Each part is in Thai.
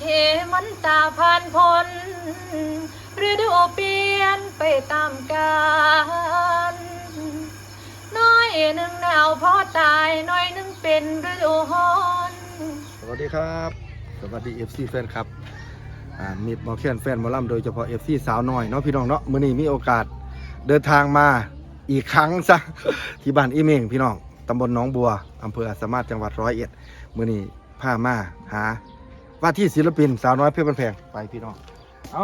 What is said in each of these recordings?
เหมันตาผ่านพ้นฤดูเปลี่ยนไปตามกาลน้อยหนึ่งหนาวพอตายน้อยหนึ่งเป็นฤดูร้อนสวัสดีครับ สวัสดี FC แฟนครับอ่ามีมอแคนแฟนมอลำโดยเฉพาะ FC สาวน้อยเนาะพี่น้องเนาะมื้อนี้มีโอกาสเดินทางมาอีกครั้งซะ ที่บ้านอีเมงพี่น้องตำบลหนองบัวอำเภออาสามารถจังหวัดร้อยเอ็ดมื้อนี้พามาหา ว่าที่ศิลปินสาวน้อยเพื่อนแพงไปพี่น้อง เอา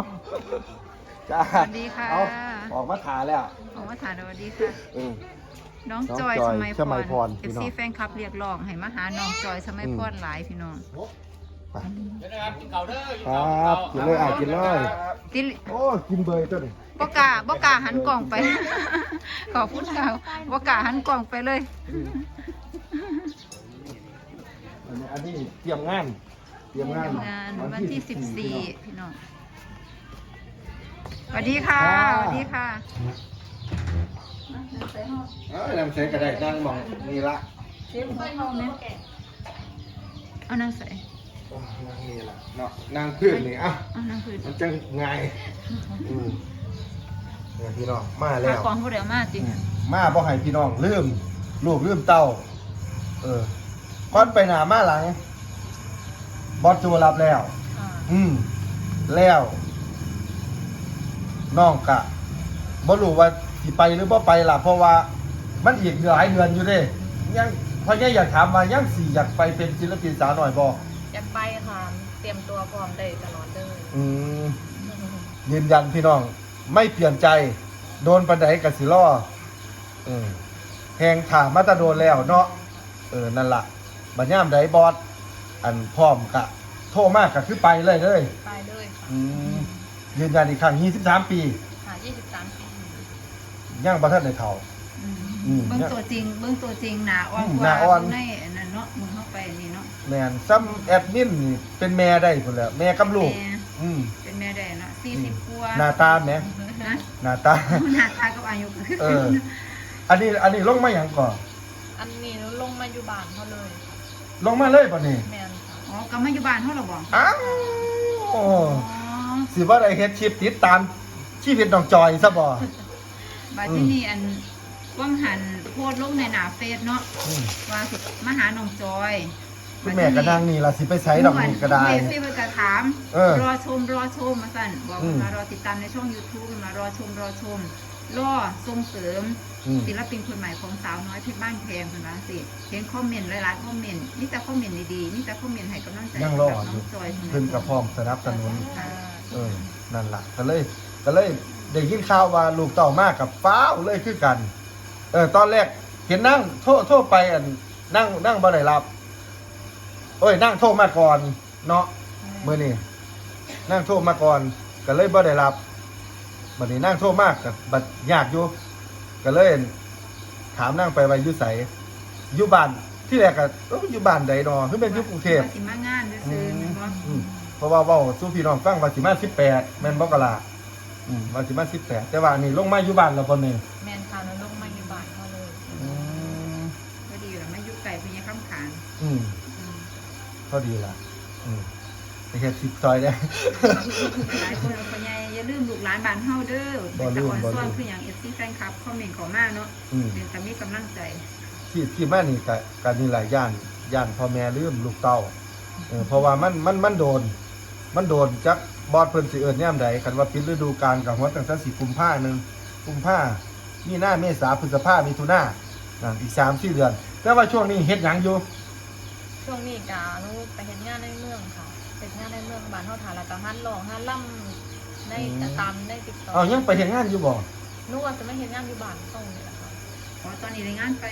จ้าสวัสดีค่ะ เอาออกมาถ่ายแล้วออกมาถามสวัสดีค่ะเออน้องน้องจอยจอยสมัยสมัยพพรรเอพี่ฟน้องซีแฟนคลับเรียกร้องให้มาหาน้องจอยสมัยอืมพรหลายพี่น้องไปครับกินเลยอะกินเลยติโอ้กินเบยตัวนี้บกล้าบกล้าหันกล่องไป ขอพูดข่าวบกล้าหันกล่องไปเลย อันนี้อันนี้เตรียมงาน เตรียมงานงานวันที่สิบสี่พี่น้องสวัสดีค่ะสวัสดีค่ะเอ้ยนำเสียงก็ได้นั่งมองนี่ละเอานางใส่โอ้นั่งนี่ละเนาะนั่งพื้นนี่อะเอานางคืนมันจะง่ายอืมเนี่ยพี่น้องมาแล้หาวของผู้เดียวมากจริงมาบ่ให้พี่น้องลืมลูกลืมเต้า เออควันไปหน้ามาหลัง บอสโจรับแล้ว อ่าอืมแล้วน้องกะบ่รู้ว่าสิไปหรือบ่ไปล่ะ เพราะว่ามันอีกหลายเดือนอยู่เด้ยังเพราะยังอยากถามว่ายังสิอยากไปเป็นศิลปินสาวหน่อยบ่อยากไปค่ะ เตรียมตัวพร้อมได้ตลอดเลย อืม ยืนยันพี่น้อง ไม่เปลี่ยนใจ โดนปันไดกับสิล่อเออแหงถามมาแตะโดนแล้วเนาะเออ นั่นล่ะบัญญามไดบอส อันพร้อมกะโทรมากกะคือไปเลยเลยไปเลยค่ะอืมยืนยันอีกครั้ง23ปี ค่ะ23ปีย่างประเทศในเท่า อืมอืมเบื้องตัวจริงเบื้องตัวจริงหนาอ่อนอืมกหน้าว่าอ่อน ในอันนั้นเนาะมึงเข้าไปนี่เนาะ แมนซ้ำแอดมินนี่เป็นแม่ได้พุ่นแหล้วแม่กับลูกแม่ อืม เป็นแม่ได้เนาะสี่สิบกว่าหน้าตาแหม นะหน้าตา หน้าตากับอายุเออ อันนี้อันนี้ลงมาอย่างก่อนอันนี้หนูลงมาอยู่บ้านเขาเลย ลงมาเลยป่ะนี่แมนค่ะ อ๋อกำมาอยู่บ้านเขาเหรอบอกอ้าวโอ้อ๋อ สิว่าได้เฮ็ดชิปติดตามชีวิตน้องจอยซะบ่บัดที่นี่อันว่างหันโพดลงในหนาเฟซเนาะอืมว่าสิมาหาน้องจอยคุณแม่ก็นั่งนี่ล่ะสิไปใช้ดอกนี่ก็ได้ เฟซเฟซก็ถามเออรอชมรอชมมาสั่นบอกอืม มารอติดตามในช่อง YouTube มารอชมรอชม รอส่งเสริม อืมศิลปินคนใหม่ของสาวน้อยเพชรบ้านแพงคนละสิเห็นคอมเมนต์หลายๆคอมเมนต์นี่แต่คอมเมนต์ดีๆนี่แต่คอมเมนต์ให้กำลังใจยังรอกับอน้ยู่ องจอยเพิ่นก็พร้อมสนับสนุน ค่ะเออ นั่นล่ะก็เลยก็เลยได้ยินข่าวว่าลูกเต่ามากกับฟ้าวเลยคือกัน เออ ตอนแรกเห็นนั่งโทษโทษไปอันนั่งนั่งบ่ได้รับ โอ้ย นั่งโทษมาก่อน เนาะมื้อนี้นั่งโทษมาก่อน ก็เลยบ่ได้รับ บัดนี้นั่งโทษมากกับบัดยากอยู่ก็เลย ถามนั่งไปว่าอยู่ไสอยู่บ้านที่แรกก็เอ้าอยู่บ้านใดเนาะคือเป็นอยู่กรุงเทพ ว่าสิมางานซื้อๆแม่นบ่อืมเพราะว่าเว้าสู้พี่น้องฟังว่าสิมา18แม่นบ่กะล่ะอืมว่าสิมา18แต่ว่านี่ลงมาอยู่บ้านแล้วบ่นี่แมนค่ะหนูลงมาอยู่บ้านเขาเลยอืมพอดีแล้วมาอยู่ไก่พญาคำขานอืมอืมพอดีล่ะอืมไปเฮ็ดสิบซอยได้ หลายคนเอาไปใหญ่ อย่าลืมลูกหลานบ้านเฮาเด้อบ่เป็นลืตะมอ่อนบ่ลืมซ่อนคืออย่าง FC แฟนคลับคอมเมนต์เขอมาเนาะอืม เป็นแต่มีกำลังใจที่ที่มานี่ก็ก็นี่หลายย่านย่านพ่อแม่ลืมลูกเต้าเออเพราะว่ามันมันมันโดน มันโดนจักบอดเพิ่นสิเอิ้นยามใดคันว่าปิดฤดูกาลก็ฮอดตั้งแต่สิกุมภาหนึงกุมภามีนาเมษาพฤษภามิถุนานั่นอีก3-4เดือน แต่ว่าช่วงนี้เฮ็ดหยังอยู่ ช่วงนี้กาหนูไปเห็นงานในเมืองค่ะเป็นงานในเมืองบ้านเฮาทานแล้วก็ฮันร้องฮันล่ำ ในตามในติ๊กต็อกเอายังไปเฮ็ดงานอยู่บ่หนูว่าจะไม่เห็นงานอยู่บ้านตรงนี้แหละค่ะขอตอนนี้ได้งานไป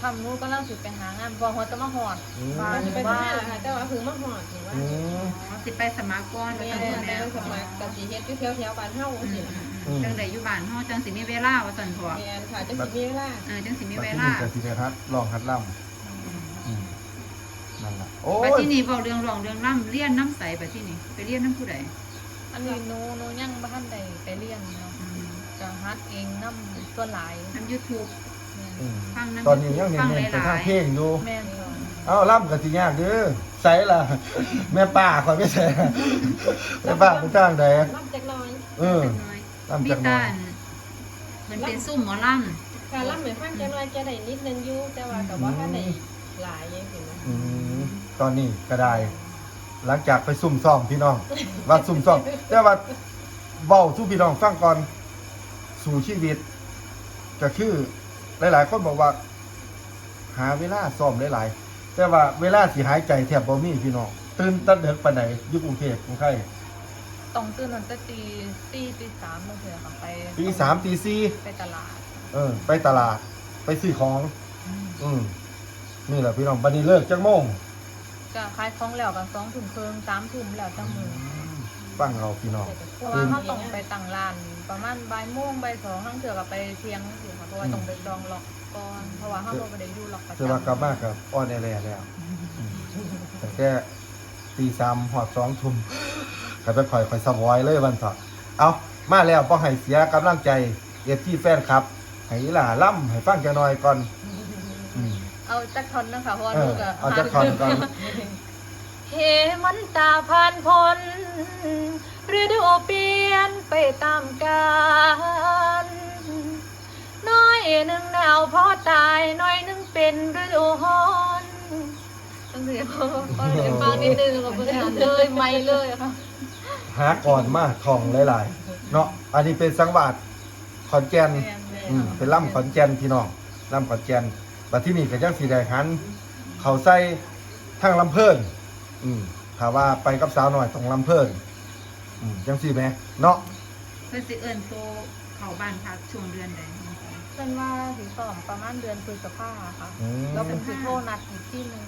ทำหนูก็เล่าสิไปหางานพอหัวจะมาหอดอืมบ้านไปบ้าทำงานนเหรอคะแต่ว่าคือมาหอดหรือว่าอืมอ๋อสิไปสมัครก่อนไปแม่ทำคนแม่แล้วสมัครกับสีเฮ็ดอยู่แถวแถวๆบ้านเฮาอืมสิอืมอือืมมจังไดอยู่บ้านเฮาจังสิมีเวลาว่าซั่นพอแม่นค่ะจะสิมีเวลาเออจังสิมีบัดเวที่ลานี่ก็สิได้ฮัดลองฮัดล่ำอืมนั่นล่ะโอ้บัดยที่นี่เว้าเรื่องร้องเรื่องร่ำเรียนน้ำใสบัดที่นี่ไปเรียนน้ำผู้ใด อันนี้หนูหนูยังบ้านใดไปเรียนเนาะอืมจะฮัดเองน้ำส่วนหลายทำ YouTube อืมฟังน้ำตอนนี้ยังฟังเน้นๆไปหลาทางยเพลงอยู่แม่นค่ะๆเอาล่ำกับสิยากเด้อใส่ล่ะ แม่ป้าคอยไม่ใส่แม่ป้าเป็นจ้างใดรับจากหน้อยเออน้อยลำมีจากหน่อยตามันเป็นซุ่มหมอลการรับเหมือนฟังจากหน้อยแกได้นิดนึงอยู่แต่ว่ากับว่าถ้าได้หลายยังสินะอืมตอนนี้ก็ได้ หลังจากไปซุ่มซ่อมพี่น้อง ว่าซุ่มซ่อมแต่ว่าเบ้าสู้พี่น้องฟังก่อนสู่ชีวิต ก็คือหลาย ๆ คนบอกว่า หาเวลาซ่อมหลายๆแต่ว่าเวลาสิหายใจแทบบ่มีพี่น้องตื่นแตันเด็กปานใดอยู่กรุงเทพกรุงไทยต้องตื่นตั้งแต่ตีตีตีสามมาเถอะค่ะไปตีสามตีสี่ไปตลาด เออ ไปตลาด ไปซื้อของ อืมนี่แหละพี่น้องบันนี้เลิกจังโมง จะขายของแล้วกันสองถุงเคิงสามถุงแล้วจังมือฟังเอาพี่น้องเพราะว่าเขาต้องไปตั้งร้าน ประมาณบ่ายโมงบ่ายสองทั้งเถื่อกับไปเที่ยงสิค่ะเพราะว่าต้องไปจองล็อกก่อนเพราะว่าเขาบ่ได้อยู่ล็อกประเจอว่ากลับจำมากับอ้อนแอแลแล้วอืมแต่แค่ตีสามหอดสองทุ่มก็ไปคอยคอยสวอยเลยวันต่อเอามาแล้วพอให้เสียกำลังใจเอฟที่แฟนครับให้อีหล่าล่ำให้ฟังจะหน่อยก่อน อืม เอาจักทอนนะคะเพราะว่าเอลูอกอะเอาจักทอนก่อนเฮมันตาผ่านพ้นฤดูเปลี่ยนไปตามกาลน้อยหนึ่งหนาวพอตายน้อยหนึ่งเป็นฤดูฮ้อนต้องเสียพอพอเดี๋ยวฟังนิดนึงกับเพื่อนเลยไม่เลยค่ะหาก่อนมาของหลายๆ เนาะอันนี้เป็นสังวาสขอนแก่นอืมเป็นล่ำขอนแก่นพี่น้องล่ำขอนแก่น บัดที่นี่ก็จังสีแดงหัน เขาใส่ทั้งลำเพิ่นอืมถามว่าไปกับสาวหน่อยต้องลำเพิ่นอืมจังสีไหมเนาะำเพื่อสิเอิญโตเข้าบ้านพักช่วงเดือนใดเช่นว่าสีสองประมาณเดือนพฤษภาค่ะอืม แล้วเป็นสีโทรนัดอีกที่หนึ่ง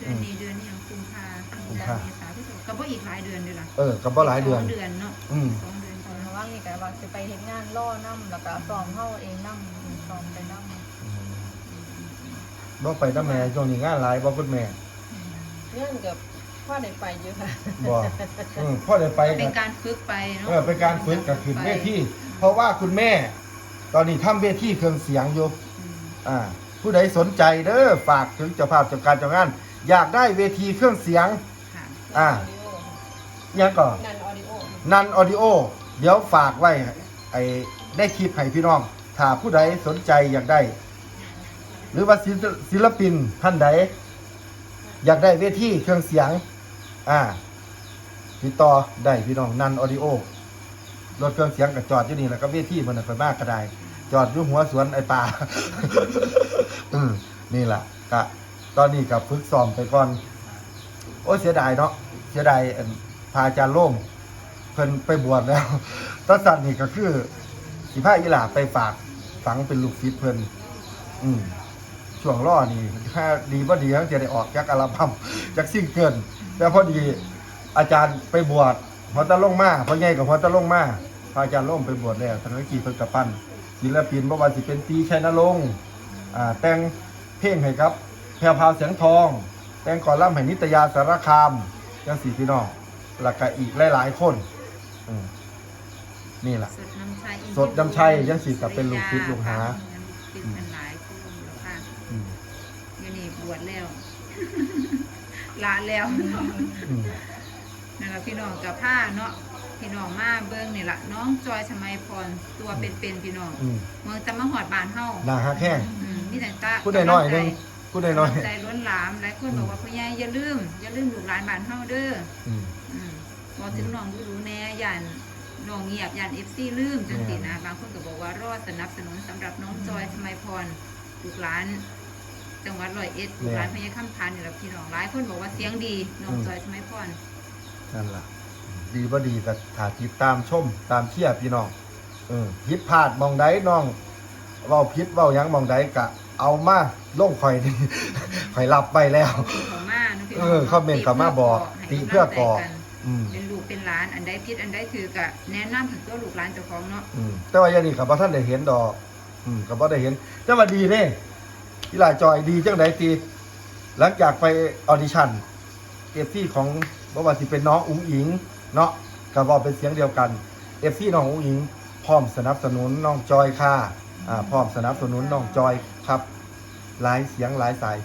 เดือนนี้เดือนนี้ยังกุมภากุมภาเมษาพฤษภาก็บ่อีกหลายเดือนเลยล่ะเออก็บ่หลายเดือน สงเดือนเนาะอืม สองเดือนเพราะว่านี่ก็ว่าจะไปเห็นงานล่อน้ำแล้วก็ซ้อมเข้าเองน้ำซ้อมไปน้ำอืม บ่ไปน้ำแม่ช่วงนี้งานหลายบ่คุณแม่เนื่องกับพ่อได้ไปเยอะค่ะบ่เออพ่อได้ไปเป็กันนการฝึกไปเนาะเออเป็นการฝึกกับขึ้นเวทีเพราะว่าคุณแม่ ตอนนี้ทำเวทีเครื่องเสียงอยู่อืมอ่า ผู้ใดสนใจเด้อฝากถึงเจ้าภาพเจ้าการเจ้างาน อยากได้เวทีเครื่องเสียงค่ะอ่ายังก่อนนันออดิโอนันออดิโอเดี๋ยวฝากไว้ไอ้ได้คลิปให้พี่น้องถ้าผู้ใดสนใจอยากได้ หรือว่าศิลปินท่านใด อยากได้เวทีเครื่องเสียง อ่าติดต่อได้พี่น้องนันออดิโอรถเครื่องเสียงกับจอดอยู่นี่แล้วก็เวทีมันนะไปมากก็ได้ จอดอยู่หัวสวนไอ้ป่าอืมนี่แหละกะตอนนี้กับฝึกซ้อมไปก่อน โอ้เสียดายเนาะเสียดายพาอาจารย์โล่งเพิ่นไปบวชแล้วตอนสัตว์นี่ก็คือสิพาอีหลาไปฝากฝังเป็นลูกศิษย์เพิ่นอืม ช่วงล่อนี่ถ้าดีบ่ดีทั้งจะได้ออกจากอัลบั้มจากซิงเกิลแต่พอดีอาจารย์ไปบวชหัวตะลงมาพ่อใหญ่กับหัวตะลงมาพระอาจารย์โล่งไปบวชแล้วทั้งนั้นกี่เพิ่นกับปั้นศิลปินบ่ว่าสิเป็นตีชัยนรงค์อ่าแต่งเพลงให้ครับ แพรวพราวเสียงทอง แต่งก่อนล่ำให้นิตยาสารคามจังสีพี่น้องแล้วก็อีกหลายๆคนอืมนี่แหละสดน้ำชัยสดน้ำชัยยังสิกลับเป็นลูกศิษย์ลูกหา วนี้บวชแล้วลาแล้วอืมนั่นแหละพี่น้องกับผ้าเนาะพี่น้องมาเบิ้งนี่แหละน้องจอยชมัยพรตัวเป็นๆพี่น้องอืมเมืองตะมะหอดบานเฮาหน้าฮักแห้งอืมมีแต่ตาพูดได้น้อยหนึงพูดได้น้อยกำลังใจล้นหลามหลายคนบอกว่าพ่อใหญ่อย่าลืมอย่าลืมลูกหลานบานเฮาเด้ออืมอืมบอกถึงน้องดูรู้แน่ยันน้องเงียบยันเอฟซีลืมจังสินะบางคนก็บอกว่ารอดสนับสนุนสำหรับน้องจอยสมัยพรลูกหลาน จังหวัดร้อยเอ็ดลูกหลานพญาคำพันธ์นี่แหละพี่น้องหลายคนบอกว่าเสียงดีน้องจอยสมัยพรนั่นล่ะ ดีบ่ดีก็ถ่าติดตามชมตามเชียร์พี่น้องเออผิดพลาดมองใดน้องเว้าผิดเว้าหยังมองใดก็เอามาลงข่อยนี่ ข่อยรับไปแล้วเขามาเนาะพี่น้เออคอมเมนต์เข้ามาบอกติเพื่อก่อ ให้กำลังใจกันอืม เป็นลูกเป็นหลานอันใดผิดอันใดถือกะแนะนำถึงตัวลูกหลานเจ้าของเนาะ อืมแต่ว่าอย่างนี้กับพ่ท่านได้เห็นดอก อืมกับพ่ได้เห็น แต่ว่าดีเด้ กีฬาจอยดีจังไดตีหลังจากไปออดิชั่นเอฟซีของบ่ว่าสิเป็นน้องอุ๋งอิงเนาะกับว่าเป็นเสียงเดียวกันเอฟซีน้องอุ๋งอิงพร้อมสนับสนุนน้องจอยค่ะอ่าพร้อมสนับสนุนน้องจอยครับหลายเสียงหลายสาย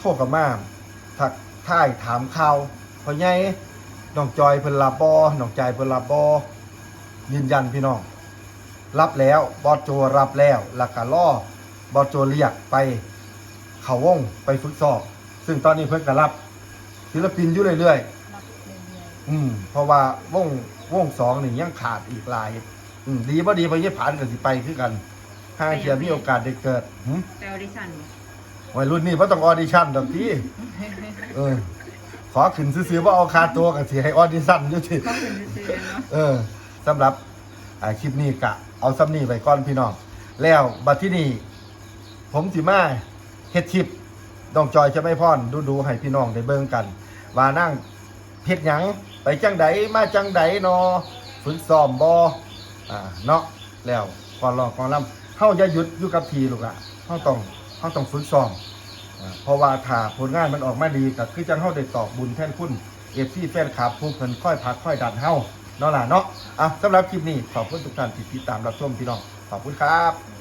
ทรกลับมาทักท่ายถามข่าวพอใหญ่น้องจอยเพิ่นลาบอน้องใจเพิ่นลาบอยืนยันพี่น้อง รับแล้วบอสโจรับแล้วแล้วก็ล่อ บอสโจเรียกไปเขาวงไปฝึกสอบ ซึ่งตอนนี้เพิ่นก็รับศิลปินอยู่เรื่อยๆรับเรื่อยอืม เพราะว่าวงวงสองนี่ยังขาดอีกหลาย อืมดีบ่ดีไปยี่ผ่านกันสิไปคือกันห้าเทียมีโอกาสได้เกิดหึไปออดิชั่นบ่วัยรุ่นนี่บ่ต้องออดิชั่นดอกที่เออ ขอขึ้นซื้อๆว่าเอาคาตัวกันสิให้ออดิชั่นอยู่สิเขาเป็นซื่อๆเนาะเออสำหรับอ่าคลิปนี้กะ เอาซ้ำนี่ไว้ก่อนพี่น้อง แล้วบัดที่นี่ ผมสิมาเฮ็ดคลิปน้องจอยจะไม่พอนดูดูให้พี่น้องได้เบิ่งกัน ว่านั่งเฮ็ดหยังไปจังใดมาจังใดนอฝึกซ้อมบ่อ่าเนาะแล้วก่อนรองก่อนลำเฮาอย่าหยุดอยู่กับทีลูกละเฮาต้องเฮาต้องฝึกซ้อมเพราะว่าถ้าผลงานมันออกมาดีก็คือจังเฮาได้ตอบบุญแทนคุณ FC แฟนคลับผู้เพิ่นค่อยพักค่อยดันเฮาเนาะล่ะเนาะอะสำหรับคลิปนี้ขอบคุณทุกท่านที่ติดตามรับชมพี่น้องขอบคุณครับ